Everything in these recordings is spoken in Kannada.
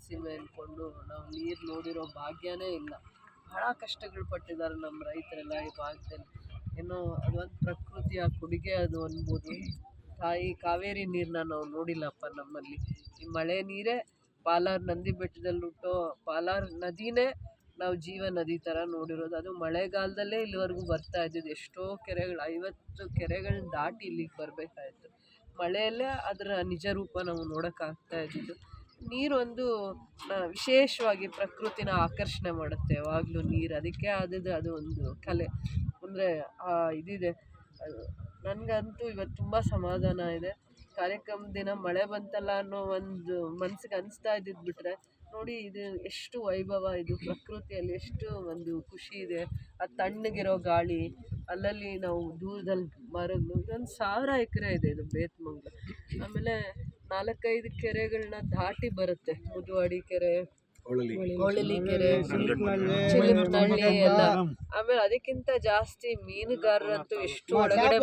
ಸೀಮೆ ಅಂದ್ಕೊಂಡು ನಾವು ನೀರು ನೋಡಿರೋ ಭಾಗ್ಯನೇ ಇಲ್ಲ. ಭಾಳ ಕಷ್ಟಗಳು ಪಟ್ಟಿದ್ದಾರೆ ನಮ್ಮ ರೈತರೆಲ್ಲ ಈ ಭಾಗದಲ್ಲಿ. ಏನೋ ಅದೊಂದು ಪ್ರಕೃತಿಯ ಕೊಡುಗೆ ಅದು ಅನ್ಬೋದು. ತಾಯಿ ಕಾವೇರಿ ನೀರನ್ನ ನಾವು ನೋಡಿಲ್ಲಪ್ಪ ನಮ್ಮಲ್ಲಿ. ಈ ಮಳೆ ನೀರೇ ಪಾಲಾರ್ ನಂದಿ ಬೆಟ್ಟದಲ್ಲಿ ಹುಟ್ಟೋ ಪಾಲಾರ್ ನದಿನೇ ನಾವು ಜೀವ ನದಿ ಥರ ನೋಡಿರೋದು. ಅದು ಮಳೆಗಾಲದಲ್ಲೇ ಇಲ್ಲಿವರೆಗೂ ಬರ್ತಾ ಇದ್ದಿದ್ದು. ಎಷ್ಟೋ ಕೆರೆಗಳು, ಐವತ್ತು ಕೆರೆಗಳನ್ನ ದಾಟಿ ಇಲ್ಲಿಗೆ ಬರಬೇಕಾಯಿತು. ಮಳೆಯಲ್ಲೇ ಅದರ ನಿಜ ರೂಪ ನಾವು ನೋಡೋಕ್ಕಾಗ್ತಾ ಇದ್ದಿದ್ದು. ನೀರೊಂದು ಒಂದು ವಿಶೇಷವಾಗಿ ಪ್ರಕೃತಿನ ಆಕರ್ಷಣೆ ಮಾಡುತ್ತೆ. ಯಾವಾಗಲೂ ನೀರು. ಅದಕ್ಕೆ ಆದದ್ದು ಅದು ಒಂದು ಕಲೆ. ಅಂದರೆ ಇದಿದೆ. ನನಗಂತೂ ಇವತ್ತು ತುಂಬ ಸಮಾಧಾನ ಇದೆ. ಕಾರ್ಯಕ್ರಮ ದಿನ ಮಳೆ ಬಂತಲ್ಲ ಅನ್ನೋ ಒಂದು ಮನಸ್ಸಿಗೆ ಅನಿಸ್ತಾ ಇದ್ದಿದ್ದು ಬಿಟ್ಟರೆ ನೋಡಿ ಇದು ಎಷ್ಟು ವೈಭವ, ಇದು ಪ್ರಕೃತಿಯಲ್ಲಿ ಎಷ್ಟು ಒಂದು ಖುಷಿ ಇದೆ. ಆ ತಣ್ಣಗಿರೋ ಗಾಳಿ, ಅಲ್ಲಲ್ಲಿ ನಾವು ದೂರದಲ್ಲಿ ಮರಗಳು, ಇದೊಂದು ಸಾವಿರ ಎಕರೆ ಇದೆ ಇದು ಬೇತ್ಮಂಗ್ಲ. ಆಮೇಲೆ ನಾಲ್ಕೈದು ಕೆರೆಗಳನ್ನ ದಾಟಿ ಬರುತ್ತೆ. ಮುದುವಾಡಿ ಕೆರೆ ಹೊಳಲಿ. ಕೆರೆ ಚಿಲಿಮನಹಳ್ಳಿ ಎಲ್ಲ. ಆಮೇಲೆ ಅದಕ್ಕಿಂತ ಜಾಸ್ತಿ ಮೀನುಗಾರರಂತೂ ಎಷ್ಟು ಒಳಗಡೆ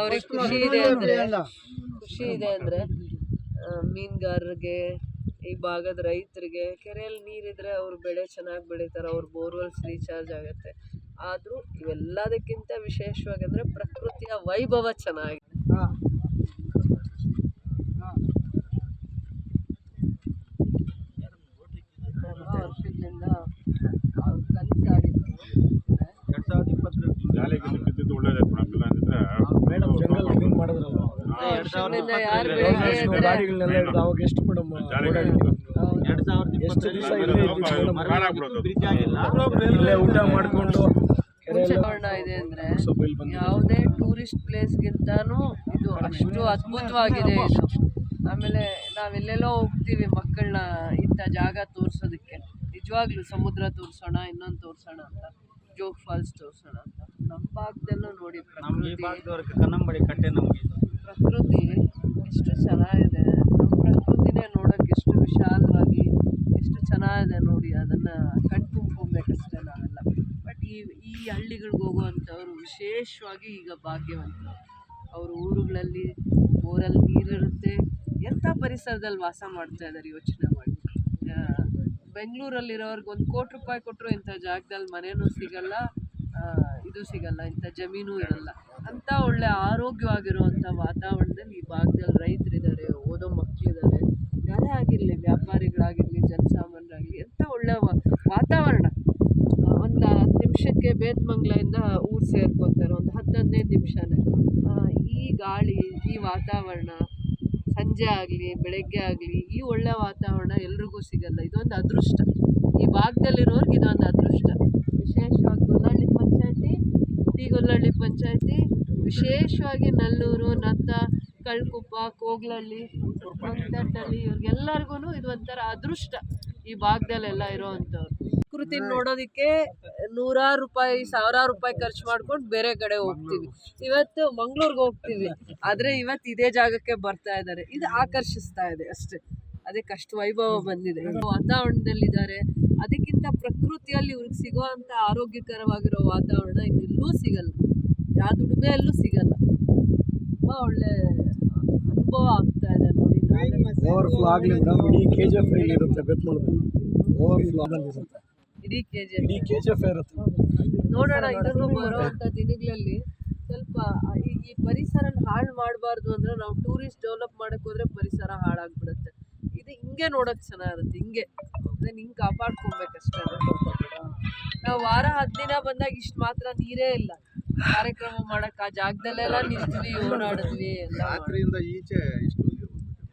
ಅವ್ರಿಗೆ ಖುಷಿ ಇದೆ ಅಂದ್ರೆ ಖುಷಿ ಇದೆ ಅಂದ್ರೆ ಮೀನುಗಾರರಿಗೆ ಈ ಭಾಗದ ರೈತರಿಗೆ ಕೆರೆಯಲ್ಲಿ ನೀರಿದ್ರೆ ಅವ್ರ ಬೆಳೆ ಚೆನ್ನಾಗಿ ಬೆಳೀತಾರೆ ಅವ್ರ ಬೋರ್ವೆಲ್ಸ್ ರೀಚಾರ್ಜ್ ಆಗುತ್ತೆ. ಆದರೂ ಇವೆಲ್ಲದಕ್ಕಿಂತ ವಿಶೇಷವಾಗಿ ಅಂದರೆ ಪ್ರಕೃತಿಯ ವೈಭವ ಚೆನ್ನಾಗಿದೆ. ಎಷ್ಟು ಎದ್ರೆ ಗಾಡಿಗಳನ್ನೆಲ್ಲ ಹಿಡ್ದು ಅವಾಗ ಎಷ್ಟು ಮೇಡಮ್ ಜಾಲಿಗೆ ಹೌದು. ಎರಡ್ ಸಾವಿರದ ಎಷ್ಟು ದಿವಸ ಇಲ್ಲೇ ಇದ್ದಿದ್ದು ಮೇಡಮ್? ಕಾಣಾಗ್ಬಿಡೋದು. ಬ್ರಿಡ್ಜ್ ಇಲ್ಲೇ. ಊಟ ಮಾಡಿಕೊಂಡು ಮುಂಚೆ ಇದೆ ಅಂದ್ರೆ ಯಾವುದೇ ಟೂರಿಸ್ಟ್ ಪ್ಲೇಸ್ಗಿಂತಾನು ಇದು ಅಷ್ಟು ಅದ್ಭುತವಾಗಿದೆ ಇದು. ಆಮೇಲೆ ನಾವೆಲ್ಲೆಲ್ಲೋ ಹೋಗ್ತೀವಿ ಮಕ್ಕಳನ್ನ ಇಂಥ ಜಾಗ ತೋರಿಸೋದಕ್ಕೆ. ನಿಜವಾಗ್ಲೂ ಸಮುದ್ರ ತೋರಿಸೋಣ ಇನ್ನೊಂದು ತೋರಿಸೋಣ ಅಂತ. ಜೋಗ್ ಫಾಲ್ಸ್ ತೋರಿಸೋಣ ಅಂತ. ನಮ್ಮ ಭಾಗದಲ್ಲೂ ನೋಡಿ ನಮ್ಮ ಈ ಪ್ರಕೃತಿ. ಭಾಗದವ್ರಿಗೆ ಕನ್ನಂಬಡಿ ಕಟ್ಟೆ ನಮಗೆ ಪ್ರಕೃತಿ ಎಷ್ಟು ಚೆನ್ನಾಗಿದೆ. ನಮ್ಮ ಪ್ರಕೃತಿನೇ ನೋಡೋಕೆ ಎಷ್ಟು ವಿಶಾಲವಾಗಿ ಎಷ್ಟು ಚೆನ್ನಾಗಿದೆ ನೋಡಿ ಅದನ್ನು ಕಣ್ತುಂಬ್ಕೊಬೇಕಷ್ಟೇ ನಾವೆಲ್ಲ. ಬಟ್ ಈ ಈ ಹಳ್ಳಿಗಳಿಗೆ ಹೋಗುವಂಥವ್ರು ವಿಶೇಷವಾಗಿ ಈಗ ಭಾಗ್ಯವಂತರು. ಅವ್ರ ಊರುಗಳಲ್ಲಿ ಬೋರಲ್ಲಿ ನೀರಿರುತ್ತೆ. ಎಂಥ ಪರಿಸರದಲ್ಲಿ ವಾಸ ಮಾಡ್ತಾ ಇದ್ದಾರೆ ಯೋಚನೆ ಮಾಡಿ. ಬೆಂಗಳೂರಲ್ಲಿರೋರ್ಗೆ ಒಂದು ಕೋಟಿ ರೂಪಾಯಿ ಕೊಟ್ಟರು ಇಂಥ ಜಾಗದಲ್ಲಿ ಮನೆಯೂ ಸಿಗಲ್ಲ. ಇದು ಸಿಗಲ್ಲ, ಇಂಥ ಜಮೀನು ಇರಲ್ಲ. ಅಂಥ ಒಳ್ಳೆ ಆರೋಗ್ಯವಾಗಿರುವಂಥ ವಾತಾವರಣದಲ್ಲಿ ಈ ಭಾಗದಲ್ಲಿ ರೈತರಿದ್ದಾರೆ, ಓದೋ ಮಕ್ಕಳಿದ್ದಾರೆ ಯಾರೇ ಆಗಿರಲಿ, ವ್ಯಾಪಾರಿಗಳಾಗಿರಲಿ ಜನಸಾಮಾನ್ಯರಾಗಲಿ ಎಂಥ ಒಳ್ಳೆ ವಾತಾವರಣ. ಒಂದು ಹತ್ತು ನಿಮಿಷಕ್ಕೆ ಬೇತ್ಮಂಗ್ಲದಿಂದ ಊರು ಸೇರ್ಕೊತಾರೆ, ಒಂದು ಹತ್ತು ಹದಿನೈದು ನಿಮಿಷನೇ ಈ ಗಾಳಿ, ಈ ವಾತಾವರಣ, ಸಂಜೆ ಆಗಲಿ, ಬೆಳಗ್ಗೆ ಆಗಲಿ, ಈ ಒಳ್ಳೆ ವಾತಾವರಣ ಎಲ್ರಿಗೂ ಸಿಗಲ್ಲ. ಇದೊಂದು ಅದೃಷ್ಟ. ಈ ಭಾಗದಲ್ಲಿರೋರ್ಗೆ ಇದೊಂದು ಅದೃಷ್ಟ. ವಿಶೇಷವಾಗಿ ಟಿ ಗೊಲ್ಲಹಳ್ಳಿ ಪಂಚಾಯತಿ, ವಿಶೇಷವಾಗಿ ನಲ್ಲೂರು, ನತ್ತ, ಕಳ್ಕುಪ್ಪ ಕೋಗ್ಲಹಳ್ಳಿ ಮಂತಟ್ಟಳ್ಳಿ ಇವ್ರಿಗೆಲ್ಲರಿಗೂ ಇದು ಒಂಥರ ಅದೃಷ್ಟ ಈ ಭಾಗದಲ್ಲೆಲ್ಲ ಇರೋವಂಥವ್ರು. ಕೃತಿ ನೋಡೋದಕ್ಕೆ ನೂರಾರು ರೂಪಾಯಿ, ಸಾವಿರಾರು ರೂಪಾಯಿ ಖರ್ಚು ಮಾಡ್ಕೊಂಡು ಬೇರೆ ಕಡೆ ಹೋಗ್ತೀವಿ. ಇವತ್ತು ಮಂಗ್ಳೂರ್ಗೆ ಹೋಗ್ತೀವಿ. ಆದರೆ ಇವತ್ತು ಇದೇ ಜಾಗಕ್ಕೆ ಬರ್ತಾ ಇದ್ದಾರೆ. ಇದು ಆಕರ್ಷಿಸ್ತಾ ಇದೆ ಅಷ್ಟೇ. ಅದಕ್ಕೆ ಅಷ್ಟು ವೈಭವ ಬಂದಿದೆ. ವಾತಾವರಣದಲ್ಲಿದ್ದಾರೆ. ಅದಕ್ಕಿಂತ ಪ್ರಕೃತಿಯಲ್ಲಿ ಇವ್ರಿಗೆ ಸಿಗುವಂಥ ಆರೋಗ್ಯಕರವಾಗಿರೋ ವಾತಾವರಣ ಇನ್ನೆಲ್ಲೂ ಸಿಗಲ್ಲ. ಯಾವ ದುಡಿಮೆಯಲ್ಲೂ ಸಿಗಲ್ಲ. ತುಂಬ ಒಳ್ಳೆ ಅನುಭವ ಆಗ್ತಾ ಇದೆ ನೋಡಿ ನಾಳೆ. ಓವರ್ ಫ್ಲೋ ಆಗಲಿ ಮೇಡಮ್ ಇಡೀ ಕೆ ಜಿ ಎಫ್ ಇರುತ್ತೆ ಬೆತ್ಮಳದಲ್ಲಿ ಓವರ್ ಫ್ಲೋ ಇರುತ್ತೆ. ಇಡೀ ಕೆ ಜಿ ಇಡೀ ಕೆ ಜಿ ಎಫ್ ಇರುತ್ತೆ. ನೋಡೋಣ ಇದನ್ನು ಬರುವಂಥ ದಿನಗಳಲ್ಲಿ ಸ್ವಲ್ಪ ಈ ಈ ಪರಿಸರನ ಹಾಳು ಮಾಡಬಾರ್ದು ಅಂದ್ರೆ ನಾವು ಟೂರಿಸ್ಟ್ ಡೆವಲಪ್ ಮಾಡಕ್ಕೆ ಹೋದ್ರೆ ಪರಿಸರ ಹಾಳಾಗ್ಬಿಡುತ್ತೆ. ಇದು ಹಿಂಗೆ ನೋಡೋಕೆ ಚೆನ್ನಾಗಿರುತ್ತೆ ಹಿಂಗೆ. ಅದನ್ನ ಹಿಂಗೆ ಕಾಪಾಡ್ಕೊಬೇಕಷ್ಟೇ ನಾವು ವಾರ ಹತ್ತು ದಿನ ಬಂದಾಗ ಇಷ್ಟು ಮಾತ್ರ ನೀರೇ ಇಲ್ಲ ಕಾರ್ಯಕ್ರಮ ಮಾಡಕ್ಕೆ ಆ ಜಾಗದಲ್ಲೆಲ್ಲ ನಿಂತ್ವಿ ಓಡಾಡಿದ್ವಿ, ಎಲ್ಲ. ರಾತ್ರಿಯಿಂದ ಈಚೆ ಇಷ್ಟು